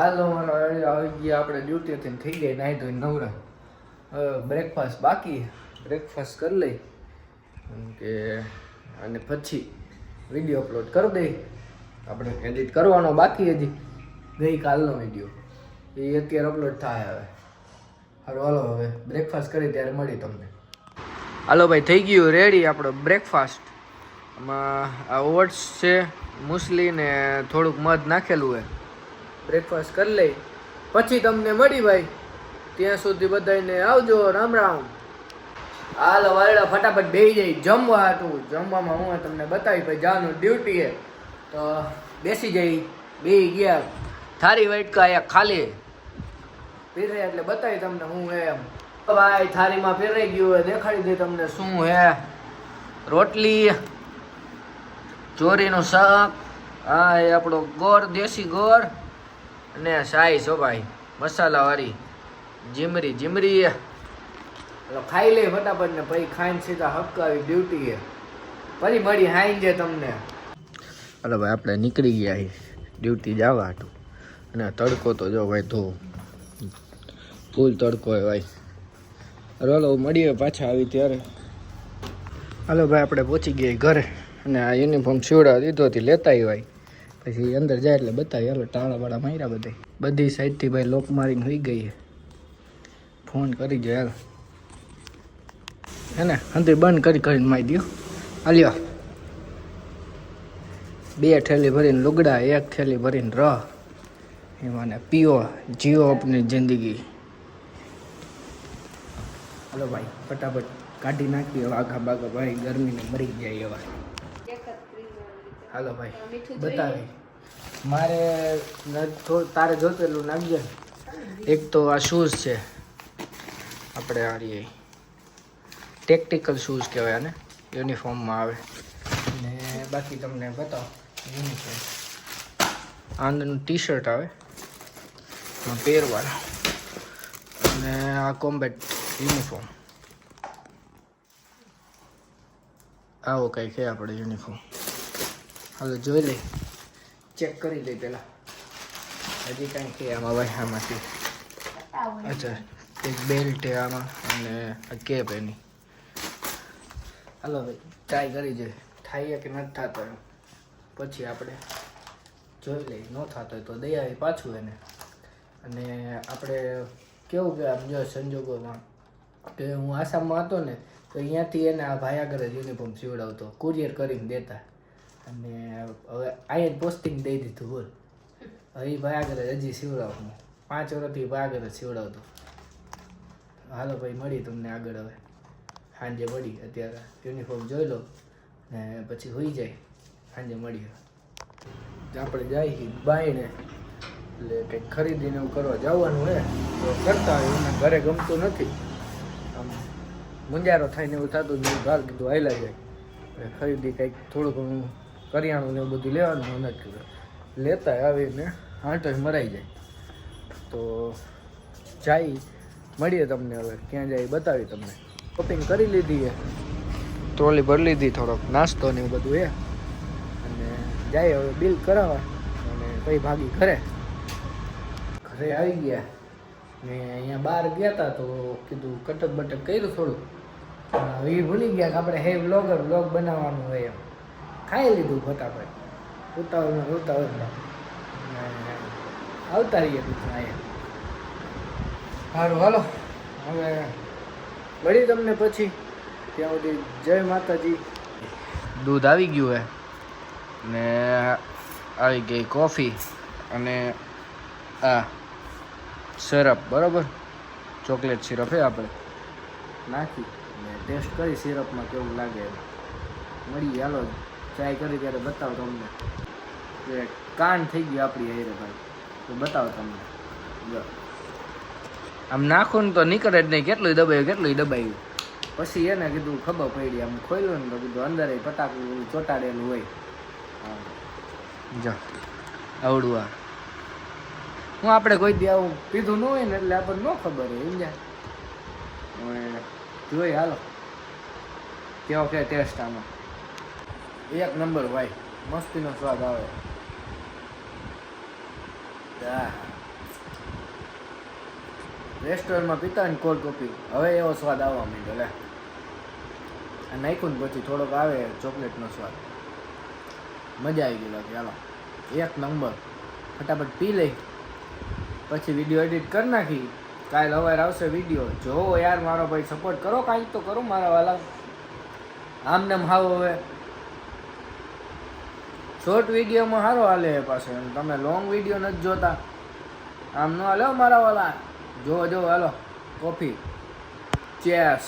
હાલો મારો આવી ગયા આપણે ડ્યુટીથી થઈ ગઈ નાહી ધોઈ નવરા. બ્રેકફાસ્ટ બાકી બ્રેકફાસ્ટ કરી લઈ. કે અને પછી વીડિયો અપલોડ કરી દઈ. આપણે એડિટ કરવાનો બાકી હજી. ગઈકાલનો વીડિયો એ અત્યારે અપલોડ થાય હવે. હાલો હાલો, હવે બ્રેકફાસ્ટ કરી ત્યારે મળી તમને. હાલો ભાઈ, થઈ ગયું. રેડી આપણો બ્રેકફાસ્ટ આમાં આ ઓટ્સ છે, મુસલી ને થોડુંક મધ નાખેલું હોય બ્રેકફાસ્ટ કરી લઈ. પછી તમને મળી ભાઈ. ત્યાં સુધી બધાને આવજો, રામ રામ. હાલ વાયડા ફટાફટ બેહી જઈ જમવા હતું. જમવામાં હું તમને બતાવી ભાઈ જવાનું ડ્યુટીએ તો બેસી જઈ બે ગયા. થારી વાટકા એ ખાલી. પીરે એટલે બતાવી તમને હું એમ. ભાઈ થાળીમાં પહેરાઈ ગયું હોય, દેખાડી દે તમને શું હે. રોટલી, ચોરીનું શાક. આ એ આપણો ગોળ દેશી ગોળ અને શાહી સોભાઈ મસાલાવાળી. જીમરી જીમરી ખાઈ લે ફટાફટ ને પછી ખાઈને સીધા હપકાવી ડ્યુટી પછી મળી હાઈ જાય તમને. અરે ભાઈ, આપણે નીકળી ગયા ડ્યુટી જવા હતું. અને તડકો તો જો ભાઈ તો ફૂલ તડકો હોય ભાઈ. હાલો મળીએ પાછા આવી ત્યારે. હલો ભાઈ, આપણે પહોંચી ગયા ઘરે. અને આ યુનિફોર્મ સીવડાવી દીધો હતી લેતા ભાઈ. પછી અંદર જાય એટલે બતાવી, હાલો ટાળા માર્યા બધે. બધી સાઈડથી ભાઈ લોક મારીને હોઈ ગઈ ફોન કરી ગયો હાલ. હે ને અંદર બંધ કરી કરીને મારી દો હાલ્યો બે થેલી ભરીને લુગડા, એક થેલી ભરીને રહ. એમાં પીઓ, જીઓ આપની જિંદગી. હલો ભાઈ, ફટાફટ કાઢી નાખીએ આઘા બાઘા ભાઈ ગરમીને મરી જાય એવા. હાલો ભાઈ બતાવી. મારે તારે જોતેલું નાખજે એક તો આ શૂઝ છે. આપણે આ રીએ ટેક્ટિકલ શૂઝ કહેવાય આને યુનિફોર્મમાં આવે. ને બાકી તમને બતાવો યુનિફોર્મ આંદરનું ટી શર્ટ આવે પહેરવાના. અને આ કોમ્બેટ યુનિફોર્મ આવો કંઈક છે આપણે યુનિફોર્મ હાલો, જોઈ લઈ ચેક કરી લઈ પહેલાં હજી કાંઈ કે આમાં ભાઈ આમાંથી. અચ્છા, એક બેલ્ટ છે આમાં અને આ કેપ એની. હાલો, ભાઈ ટ્રાય કરી જોઈએ થાય કે નથી થતો પછી આપણે જોઈ લઈ ન થતો તો દઈ આવી પાછું એને. અને આપણે કેવું કે આમ જો સંજોગોમાં કે હું આસામમાં હતો ને, તો અહીંયાથી એને આ ભાઈ આગળ યુનિફોર્મ સીવડાવતો. કુરિયર કરીને દેતા. અને હવે અહીંયા પોસ્ટિંગ દઈ દીધું બોલ. હવે ભાઈ આગળ હજી હજી સીવડાવું પાંચ વર્ષથી ભાઈ આગળ જ સીવડાવતો હાલો ભાઈ, મળી તમને આગળ હવે. સાંજે મળી, અત્યારે યુનિફોર્મ જોઈ લો ને પછી હોઈ જાય. સાંજે મળીએ આપણે જાય બાઈને એટલે કંઈક ખરીદીને એવું કરવા જવાનું હે, તો કરતા હોય એમને ઘરે ગમતું નથી. આમ મુંજારો થઈને એવું થતું જ બહાર કીધું આવેલા જાય. ખરીદી કંઈક થોડું ઘણું કરિયાણું ને એવું બધું લેવાનું મહેનત કીધું લેતા આવીને આંટો મરાઈ જાય. તો જાય મળીએ તમને હવે, ક્યાં જાય બતાવી તમને. શોપિંગ કરી લીધી છે ટ્રોલી ભરી લીધી થોડોક, નાસ્તો ને એવું બધું એ. અને જાય હવે બિલ કરાવવા અને પછી ભાગી ઘરે. ઘરે આવી ગયા. ને અહીંયા બહાર ગયા હતા તો કીધું કટક બટક કર્યું થોડું. એ ભૂલી ગયા કે આપણે હે વ્લોગર વ્લોગ બનાવવાનું હોય એમ. ખાઈ લીધું ફટાફટ. ઉતાવળમાં ઉતાવળમાં આવતા રહીએ પછી અહીંયા. સારું હાલો. હવે મળી તમને પછી. ત્યાં સુધી જય માતાજી. દૂધ આવી ગયું હે. ને આવી ગઈ કોફી અને આ સિરપ બરાબર? ચોકલેટ સિરપ હે આપણે. નાખી ને ટેસ્ટ કરી સિરપમાં કેવું લાગે. મળી હાલો. ટ્રાય કરી ત્યારે બતાવો તમને. એ કાન થઈ ગયું આપણી હેરે ભાઈ. તો બતાવો તમને. આમ નાખું ને તો નીકળે જ નહીં. કેટલું દબાયું કેટલું દબાયું. પછી એને કીધું, ખબર પડી, આમ ખોલ્યું ને તો કીધું, અંદર પટાકું ચોટાડેલું હોય. જો, આવડું આ. હું આપણે કોઈ દી આવું પીધું ન હોય ને એટલે આપણને ન ખબર હોય, સમજ્યા? જોઈ, હાલો. કેવો કે ટેસ્ટ આમાં. એક નંબર ભાઈ, મસ્તીનો સ્વાદ આવે. રેસ્ટોરન્ટમાં પીતા ને કોલ્ડ કોફી હવે એવો સ્વાદ આવવા માંડ્યો, લે. નાખ્યું ને પછી થોડોક આવે ચોકલેટનો સ્વાદ. મજા આવી ગઈ, લાગે. હાલો. એક નંબર. ફટાફટ પી લઈ. પછી વીડિયો એડિટ કરી નાખી. કાલ સવારે આવશે વીડિયો. જોવો યાર, મારો ભાઈ સપોર્ટ કરો કાંઈક તો કરો મારા વાલા. આમ ને હાવ હવે. શોર્ટ વિડીયોમાં સારો હાલે એ પાસે અને તમે લોંગ વીડિયો નથી જોતા. આમ ન હાલો મારા વાલા. જો જો, હાલો. Coffee chess